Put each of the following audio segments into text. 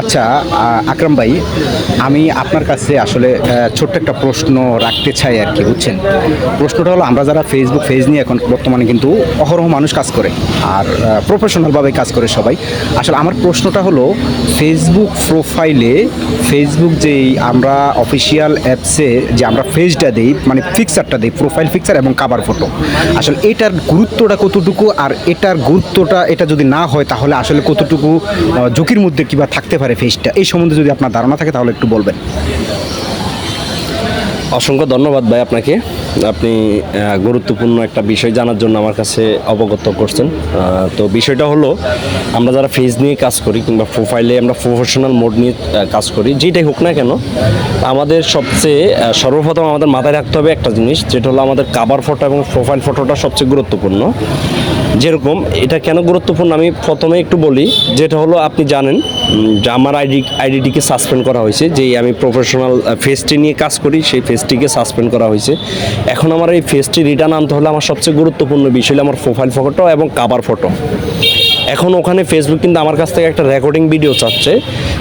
আচ্ছা আকরাম ভাই, আমি আপনার কাছে আসলে ছোট্ট একটা প্রশ্ন রাখতে চাই আর কি, বুঝছেন? প্রশ্নটা হলো, আমরা যারা ফেসবুক পেজ নিয়ে এখন বর্তমানে কিন্তু অহরহ মানুষ কাজ করে, আর প্রফেশনালভাবে কাজ করে সবাই। আসলে আমার প্রশ্নটা হলো ফেসবুক প্রোফাইলে ফেসবুক যেই আমরা অফিসিয়াল অ্যাপসে যে আমরা ফেজটা দিই মানে ফিক্সারটা দিই প্রোফাইল ফিক্সার এবং কাভার ফটো আসলে এটার গুরুত্বটা কতটুকু, আর এটার গুরুত্বটা, এটা যদি না হয়, তাহলে আসলে কতটুকু ঝুঁকির মধ্যে কিবা থাকতে পারে ফেজটা এই সম্বন্ধে যদি আপনার ধারণা থাকে তাহলে একটু বলবেন। অসংখ্য ধন্যবাদ ভাই আপনাকে। আপনি গুরুত্বপূর্ণ একটা বিষয় জানার জন্য আমার কাছে অবগত করছেন। তো বিষয়টা হলো, আমরা যারা ফেজ নিয়ে কাজ করি কিংবা প্রোফাইলে আমরা প্রফেশনাল মোড নিয়ে কাজ করি, যেটাই হোক না কেন, আমাদের সবচেয়ে সর্বপ্রথম আমাদের মাথায় রাখতে হবে একটা জিনিস, যেটা হলো আমাদের কাভার ফটো এবং প্রোফাইল ফটোটা সবচেয়ে গুরুত্বপূর্ণ। যেরকম, এটা কেন গুরুত্বপূর্ণ আমি প্রথমে একটু বলি, যেটা হলো আপনি জানেন আমার আইডি আইডিটিকে সাসপেন্ড করা হয়েছে, যেই আমি প্রফেশনাল ফেসটি নিয়ে কাজ করি, সেই ফেসটিকে সাসপেন্ড করা হয়েছে। এখন আমার এই ফেসটি রিটার্ন আনতে হলে আমার সবচেয়ে গুরুত্বপূর্ণ বিষয় হলো আমার প্রোফাইল ফটো এবং কাবার ফটো এখন ওখানে ফেসবুক কিন্তু আমার কাছ থেকে একটা রেকর্ডিং ভিডিও চাচ্ছে।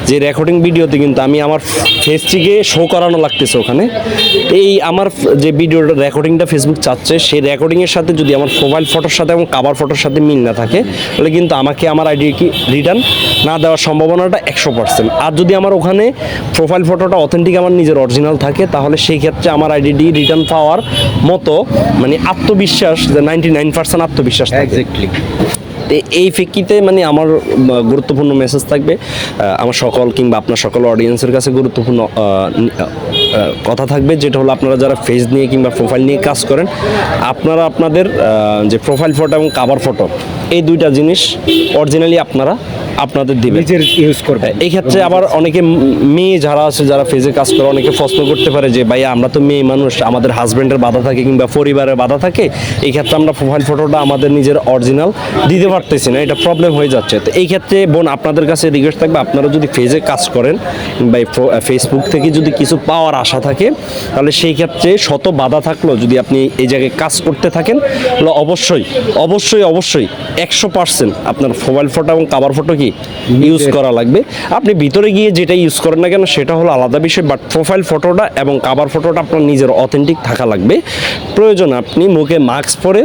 যে রেকর্ডিং ভিডিওতে কিন্তু আমি আমার ফেসটিকে শো করানো লাগতেছে ওখানে। এই আমার যে ভিডিওটা রেকর্ডিংটা ফেসবুক চাচ্ছে, সেই রেকর্ডিংয়ের সাথে যদি আমার প্রোফাইল ফটোর সাথে এবং কাভার ফটোর সাথে মিল না থাকে, তাহলে কিন্তু আমাকে আমার আইডি কি রিটার্ন না দেওয়ার সম্ভাবনাটা একশো পার্সেন্ট আর যদি আমার ওখানে প্রোফাইল ফটোটা অথেন্টিক আমার নিজের অরিজিনাল থাকে, তাহলে সেই ক্ষেত্রে আমার আইডিটি রিটার্ন পাওয়ার মতো মানে আত্মবিশ্বাস, যে নাইনটি নাইন পার্সেন্ট আত্মবিশ্বাস এক্স্যাক্টলি তো এই ফিকিতে মানে আমার গুরুত্বপূর্ণ মেসেজ থাকবে। আমার সকল কিংবা আপনার সকল অডিয়েন্সের কাছে গুরুত্বপূর্ণ কথা থাকবে, যেটা হলো আপনারা যারা ফেস নিয়ে কিংবা প্রোফাইল নিয়ে কাজ করেন, আপনারা আপনাদের যে প্রোফাইল ফটো এবং কাভার ফটো এই দুইটা জিনিস অরিজিনালি আপনারা আপনাদের দিবেন নিজের ইউজ করবে। এই ক্ষেত্রে আবার অনেকে মেয়ে যারা আছে যারা ফেজে কাজ করে অনেকে প্রশ্ন করতে পারে যে ভাইয়া আমরা তো মেয়ে মানুষ আমাদের হাজবেন্ডের বাধা থাকে কিংবা পরিবারের বাধা থাকে এই ক্ষেত্রে আমরা প্রোফাইল ফটোটা আমাদের নিজের অরিজিনাল দিতে পারতেছি না এটা প্রবলেম হয়ে যাচ্ছে। তো এই ক্ষেত্রে বোন আপনাদের কাছে রিকোয়েস্ট থাকবে আপনারা যদি ফেজে কাজ করেন বা ফেসবুক থেকে যদি কিছু পাওয়ার আশা থাকে তাহলে সেই ক্ষেত্রে শত বাধা থাকলেও যদি আপনি এই জায়গায় কাজ করতে থাকেন তাহলে অবশ্যই অবশ্যই অবশ্যই একশো পার্সেন্ট আপনার মোবাইল ফটো এবং কাভার ফটো কি ইউজ করা লাগবে। আপনি ভিতরে গিয়ে যেটা ইউজ করেন না কেন, সেটা হলো আলাদা বিষয় বাট প্রোফাইল ফটোটা এবং কাভার ফটোটা আপনার নিজের অথেন্টিক থাকা লাগবে। প্রয়োজন আপনি মুখে মাস্ক পরে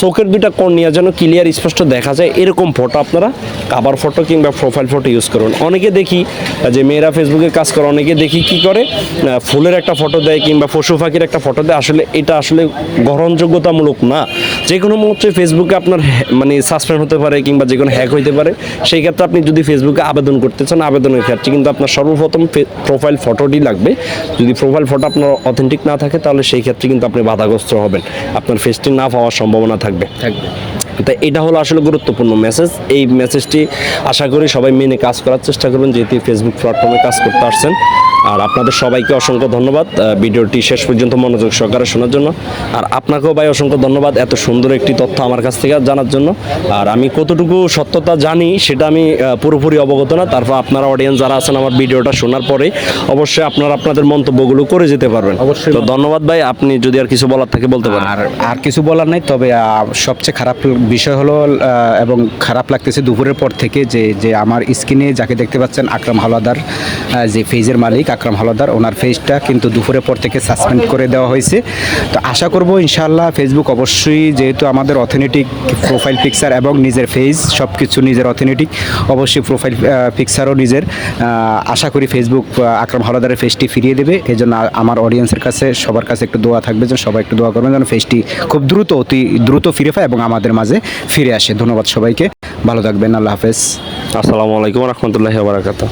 চোখের দুটা কর্নিয়া যেন ক্লিয়ার স্পষ্ট দেখা যায়, এরকম ফটো আপনারা কাভার ফটো কিংবা প্রোফাইল ফটো ইউজ করুন। অনেকে দেখি, যে মেয়েরা ফেসবুকে কাজ করে, অনেকে দেখি কি করে ফুলের একটা ফটো দেয় কিংবা পশু পাখির একটা ফটো দেয়, আসলে এটা আসলে গ্রহণযোগ্যতামূলক না। যে কোনো মুহূর্তে ফেসবুকে আপনার মানে সাসপেন্ড হতে পারে কিংবা যে কোনো হ্যাক হইতে পারে, সেই ক্ষেত্রে আপনি যদি ফেসবুকে আবেদন করতে চান, আবেদনের ক্ষেত্রে কিন্তু আপনার সর্বপ্রথম প্রোফাইল ফটোটি লাগবে। যদি প্রোফাইল ফটো আপনার অথেন্টিক না থাকে, তাহলে সেই ক্ষেত্রে কিন্তু আপনি বাধাগ্রস্ত হবেন। আপনার ফেসটি না পাওয়ার সম্ভাবনা থাকবে। থাকবে। তো এটা হলো আসলে গুরুত্বপূর্ণ মেসেজ এই মেসেজটি আশা করি সবাই মেনে কাজ করার চেষ্টা করবেন যেহেতু ফেসবুক প্ল্যাটফর্মে কাজ করতে আসছেন। আর আপনাদের সবাইকে অসংখ্য ধন্যবাদ। ভিডিওটি শেষ পর্যন্ত মনোযোগ সহকারে শোনার জন্য। আর আপনাকেও ভাই অসংখ্য ধন্যবাদ এত সুন্দর একটি তথ্য আমার কাছ থেকে জানার জন্য। আর আমি কতটুকু সত্যতা জানি সেটা আমি পুরোপুরি অবগত না। তারপর আপনারা অডিয়েন্স যারা আছেন আমার ভিডিওটা শোনার পরে অবশ্যই আপনারা আপনাদের মন্তব্যগুলো করে যেতে পারবেন। অবশ্যই। তো ধন্যবাদ ভাই। আপনি যদি আর কিছু বলার থাকে বলতে পারেন। আর আর কিছু বলার নাই তবে সবচেয়ে খারাপ বিষয় হলো এবং খারাপ লাগতেছে দুপুরের পর থেকে যে যে আমার স্ক্রিনে যাকে দেখতে পাচ্ছেন আকরাম হাওলাদার যে ফেজের মালিক আকরাম হাওলাদার ওনার ফেজটা কিন্তু দুপুরের পর থেকে সাসপেন্ড করে দেওয়া হয়েছে। তো আশা করব ইনশাল্লাহ ফেসবুক অবশ্যই যেহেতু আমাদের অথেনেটিক প্রোফাইল পিকচার এবং নিজের ফেজ সব কিছু নিজের অথেনেটিক, অবশ্যই প্রোফাইল পিকচারও নিজের। আশা করি ফেসবুক আকরাম হাওলাদারের ফেজটি ফিরিয়ে দেবে। এই জন্য আমার অডিয়েন্সের কাছে সবার কাছে একটু দোয়া থাকবে, যেন সবাই একটু দোয়া করবেন, যেন ফেজটি খুব দ্রুত অতি দ্রুত ফিরে পায় এবং আমাদের মাঝে ফিরে আসে। ধন্যবাদ সবাইকে। ভালো থাকবেন। আল্লাহ হাফেজ। আসসালামু আলাইকুম রহমতুল্লাহ বারাকাতুহ।